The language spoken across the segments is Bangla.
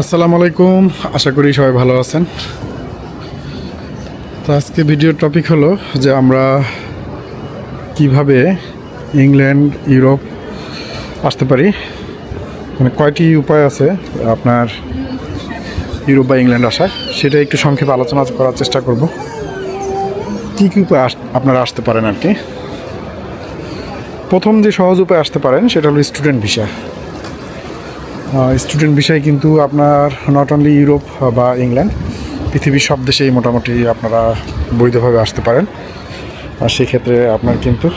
আসসালামু আলাইকুম। আশা করি সবাই ভালো আছেন। তো আজকে ভিডিওর টপিক হলো যে আমরা কীভাবে ইংল্যান্ড, ইউরোপ আসতে পারি। মানে কয়টি উপায় আছে আপনার ইউরোপ বা ইংল্যান্ড আসার, সেটা একটু সংক্ষেপে আলোচনা করার চেষ্টা করব। কী কী উপায় আপনারা আসতে পারেন আর কি। প্রথম যে সহজ উপায় আসতে পারেন, সেটা হলো স্টুডেন্ট ভিসা স্টুডেন্ট বিষয় কিন্তু আপনার নট অনলি ইউরোপ বা ইংল্যান্ড পৃথিবীর সব দেশেই মোটামুটি আপনারা বৈধভাবে আসতে পারেন। আর সেক্ষেত্রে আপনার কিন্তু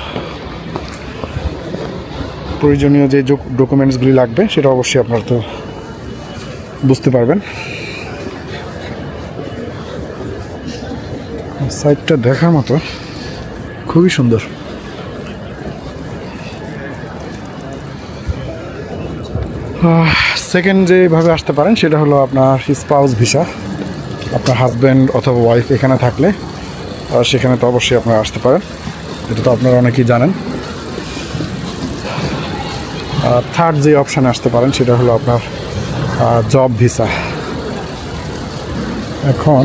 প্রয়োজনীয় যে ডকুমেন্টসগুলি লাগবে সেটা অবশ্যই আপনার তো বুঝতে পারবেন। সাইটটা দেখার মতো। খুবই সুন্দর। সেকেন্ড যেভাবে আসতে পারেন, সেটা হলো আপনার স্পাউস ভিসা আপনার হাজব্যান্ড অথবা ওয়াইফ এখানে থাকলে সেখানে তো অবশ্যই আপনারা আসতে পারেন। এটা তো আপনারা অনেকেই জানেন। আর থার্ড যে অপশানে আসতে পারেন, সেটা হলো আপনার জব ভিসা এখন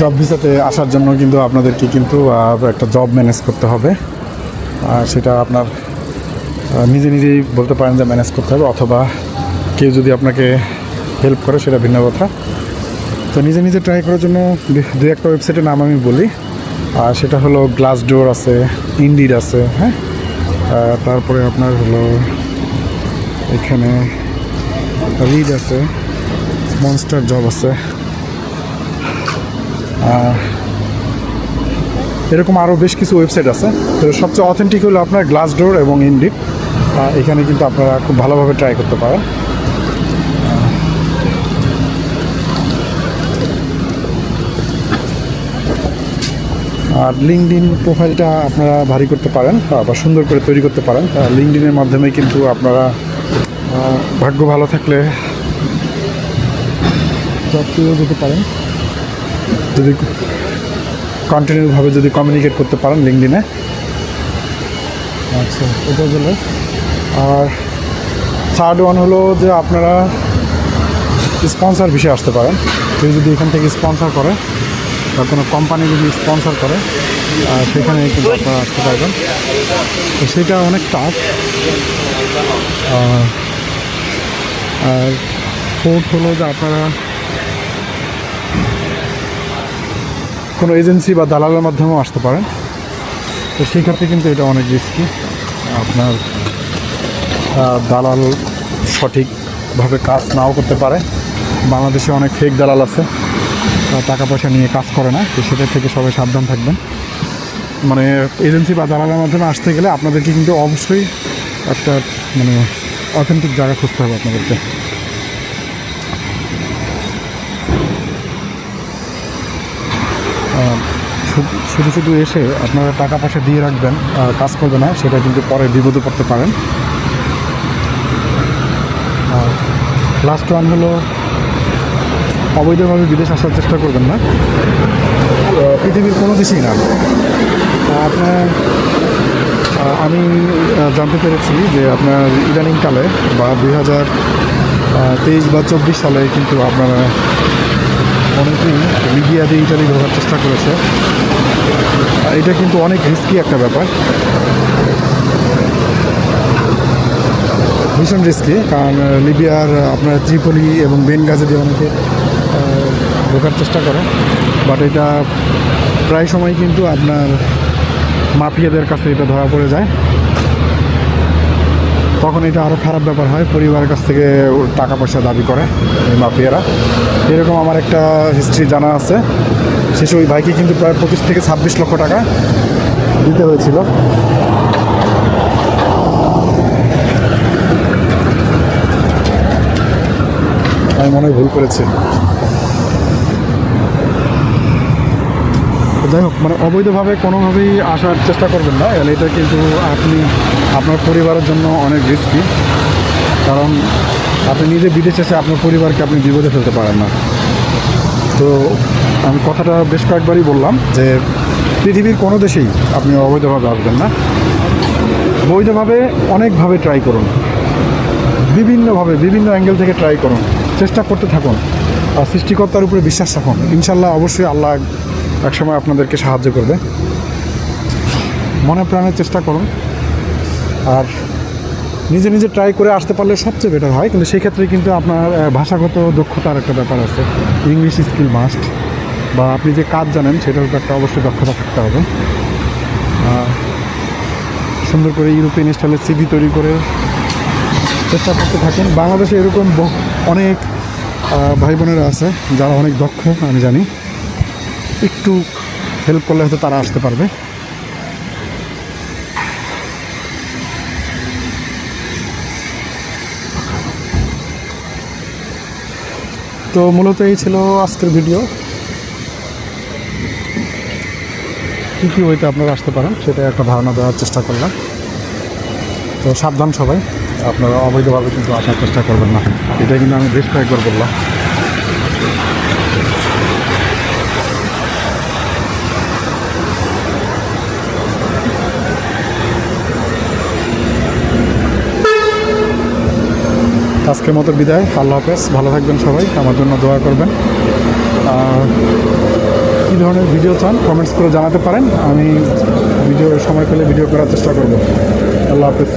জব ভিসাতে আসার জন্য কিন্তু আপনাদেরকে কিন্তু একটা জব ম্যানেজ করতে হবে। সেটা আপনার নিজে নিজেই বলতে পারেন যে ম্যানেজ করতে হবে, অথবা কেউ যদি আপনাকে হেল্প করে, সেটা ভিন্ন কথা। তো নিজে নিজে ট্রাই করার জন্য দু- একটা ওয়েবসাইটের নাম আমি বলি। আর সেটা হলো গ্লাস ডোর আছে ইন্ডিড আছে হ্যাঁ? তারপরে আপনার হলো এখানে রিড আছে মনস্টার জব আছে। এরকম আরও বেশ কিছু ওয়েবসাইট আছে। তো সবচেয়ে অথেন্টিক হলো আপনার গ্লাস ডোর এবং ইন্ডিড এখানে কিন্তু আপনারা খুব ভালোভাবে ট্রাই করতে পারেন। আর লিঙ্কডিন প্রোফাইলটা আপনারা ভারী করতে পারেন বা সুন্দর করে তৈরি করতে পারেন। লিঙ্কডিনের মাধ্যমে কিন্তু আপনারা ভাগ্য ভালো থাকলে জব পেয়েও যেতে পারেন। যদি কন্টিনিউভাবে যদি কমিউনিকেট করতে পারেন লিঙ্কডিনে আচ্ছা এটা গেলে আর থার্ড ওয়ান হলো যে আপনারা স্পন্সর বিষয়ে আসতে পারেন। কেউ যদি এখান থেকে স্পন্সর করে বা কোনো কোম্পানি যদি স্পন্সর করে সেখানে কিন্তু আপনারা আসতে পারবেন। তো সেটা অনেক টাফ আর ফোর্থ হলো যে আপনারা কোনো এজেন্সি বা দালালের মাধ্যমেও আসতে পারেন। তো সেই ক্ষেত্রে কিন্তু এটা অনেক রিস্কি আপনার দালাল সঠিকভাবে কাজ নাও করতে পারে। বাংলাদেশে অনেক ফেক দালাল আছে টাকা পয়সা নিয়ে কাজ করে না, তো সেটার থেকে সবাই সাবধান থাকবেন। মানে এজেন্সি বা দালালের মাধ্যমে আসতে গেলে আপনাদেরকে কিন্তু অবশ্যই একটা মানে অথেন্টিক জায়গা খুঁজতে হবে আপনাদেরকে। শুধু- শুধু এসে আপনারা টাকা পয়সা দিয়ে রাখবেন কাজ করবে না, সেটা কিন্তু পরে বিপদে পড়তে পারেন। আর লাস্ট ওয়ান হলো, অবৈধভাবে বিদেশ আসার চেষ্টা করবেন না। পৃথিবীর কোনো দেশেই না। আপনার আমি জানতে পেরেছি যে আপনার ইদানিংকালে বা দুই হাজার তেইশ বা চব্বিশ সালে কিন্তু আপনারা অনেকেই দিয়ে ইটালি ঢোকার চেষ্টা করেছে। এটা কিন্তু অনেক রিস্কি একটা ব্যাপার। ভীষণ রিস্কি কারণ লিবিয়ার আপনার ত্রিপলি এবং বেনগাজে দিয়ে অনেকে ঢোকার চেষ্টা করে। বাট এটা প্রায় সময় কিন্তু আপনার মাফিয়াদের কাছে এটা ধরা পড়ে যায়। তখন এটা আরও খারাপ ব্যাপার হয়, পরিবারের কাছ থেকে টাকা পয়সা দাবি করে এই মাফিয়ারা। এরকম আমার একটা হিস্ট্রি জানা আছে। শেষে ওই ভাইকে কিন্তু প্রায় পঁচিশ থেকে ছাব্বিশ লক্ষ টাকা দিতে হয়েছিল। আমি মনে ভুল করেছি। যাই হোক মানে অবৈধভাবে কোনোভাবেই আসার চেষ্টা করবেন না। এলে এটা কিন্তু আপনি, আপনার পরিবারের জন্য অনেক রিস্কি কারণ আপনি নিজে বিদেশে এসে আপনার পরিবারকে আপনি বিপদে ফেলতে পারেন না। তো আমি কথাটা বেশ কয়েকবারই বললাম যে, পৃথিবীর কোনো দেশেই আপনি অবৈধভাবে আসবেন না। বৈধভাবে অনেকভাবে ট্রাই করুন। বিভিন্নভাবে, বিভিন্ন অ্যাঙ্গেল থেকে ট্রাই করুন। চেষ্টা করতে থাকুন আর সৃষ্টিকর্তার উপরে বিশ্বাস রাখুন। ইনশাল্লাহ অবশ্যই আল্লাহ এক- একসময় আপনাদেরকে সাহায্য করবে। মনে প্রাণে চেষ্টা করুন। আর নিজে নিজে ট্রাই করে আসতে পারলে সবচেয়ে বেটার হয়। কিন্তু সেই ক্ষেত্রে কিন্তু আপনার ভাষাগত দক্ষতার একটা ব্যাপার আছে। ইংলিশ স্কিল মাস্ট বা আপনি যে কাজ জানেন সেটার উপর একটা অবশ্যই দক্ষতা থাকতে হবে। সুন্দর করে ইউরোপিয়ান স্টাইলের সিভি তৈরি করে চেষ্টা করতে থাকেন। বাংলাদেশে এরকম অনেক ভাই বোনেরা আছে, যারা অনেক দক্ষ, আমি জানি। একটু হেল্প করলে হয়তো তারা আসতে পারবে। তো মূলত এই ছিল আজকের ভিডিও। কী কী ওইতে আপনারা আসতে পারেন সেটা একটা ধারণা দেওয়ার চেষ্টা করলাম। তো সাবধান সবাই। আপনারা অবৈধভাবে কিন্তু আসার চেষ্টা করবেন না। এটা কিন্তু আমি বেশ কয়েকবার বললাম। আজকের মতো বিদায়। আল্লাহ হাফেজ। ভালো থাকবেন সবাই। আমার জন্য দোয়া করবেন। আর কী ধরনের ভিডিও চান কমেন্টস করে জানাতে পারেন। আমি ভিডিও সময় পেলে ভিডিও করার চেষ্টা করব। আল্লাহ হাফেজ।